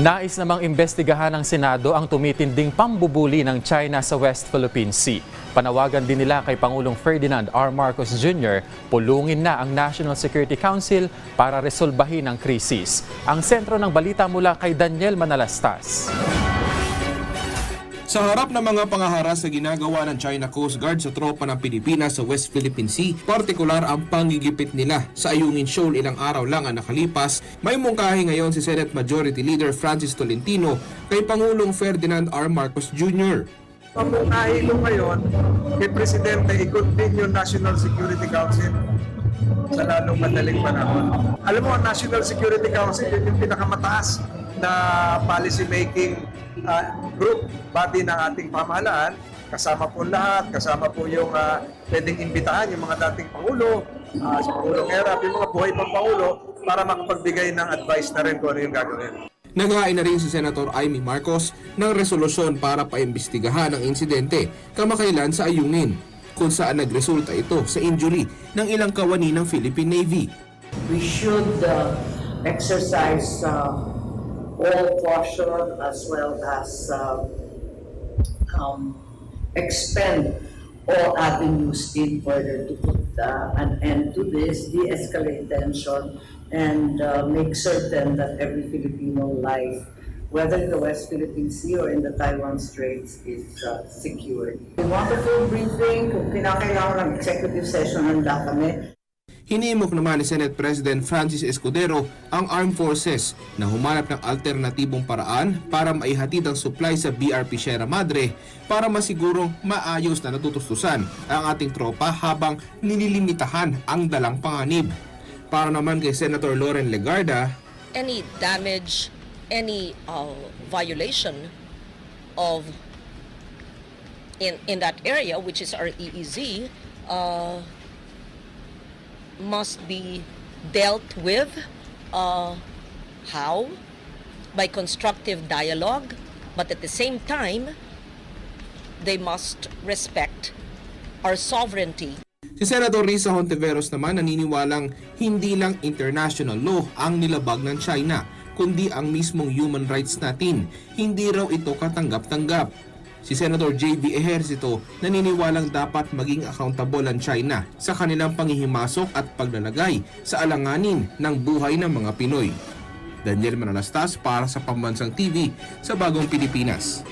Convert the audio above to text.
Nais namang imbestigahan ng Senado ang tumitinding pambubuli ng China sa West Philippine Sea. Panawagan din nila kay Pangulong Ferdinand R. Marcos Jr. pulungin na ang National Security Council para resolbahin ang krisis. Ang sentro ng balita mula kay Daniel Manalastas. Sa harap ng mga pangaharas na ginagawa ng China Coast Guard sa tropa ng Pilipinas sa West Philippine Sea, partikular ang pangigipit nila sa Ayungin Shoal ilang araw lang ang nakalipas, may mungkahi ngayon si Senate Majority Leader Francis Tolentino kay Pangulong Ferdinand R. Marcos Jr. Pamungkahi ko ngayon kay Presidente i-convene yung National Security Council sa lalong madaling panahon. Alam mo, ang National Security Council yun yung pinakamataas na policy making uh, group, body ng ating pamahalaan. Kasama po lahat, kasama po yung uh, pwedeng imbitahan yung mga dating Pangulo, uh, si Pangulong Erap, yung mga buhay pang Pangulo para makapagbigay ng advice na rin kung ano yung gagawin. Naghain na rin si Senator Amy Marcos ng resolusyon para paimbestigahan ang insidente kamakailan sa Ayungin kung saan nagresulta ito sa injury ng ilang kawani ng Philippine Navy. we should uh, exercise uh, all caution as well as uh, um, expend all avenues in order to put uh, an end to this, de-escalate tension, and uh, make certain that every Filipino life, whether in the West Philippine Sea or in the Taiwan Straits, is uh, secured. Full briefing. Kung kinakailangan ng executive session, handa kami. Hinimok naman ni Senate President Francis Escudero ang armed forces na humanap ng alternatibong paraan para maihatid ang supply sa BRP Sierra Madre para masigurong maayos na natutustusan ang ating tropa habang nililimitahan ang dalang panganib. Para naman kay Senator Loren Legarda, any damage, any uh, violation of in in that area, which is our EEZ, uh, must be dealt with. Uh, how? By constructive dialogue, but at the same time, they must respect our sovereignty. Si Senator Risa Hontiveros naman naniniwalang hindi lang international law ang nilabag ng China, kundi ang mismong human rights natin. Hindi raw ito katanggap-tanggap. Si Senator J.B. Ejercito naniniwalang dapat maging accountable ang China sa kanilang pangihimasok at paglalagay sa alanganin ng buhay ng mga Pinoy. Daniel Manalastas para sa Pambansang TV sa Bagong Pilipinas.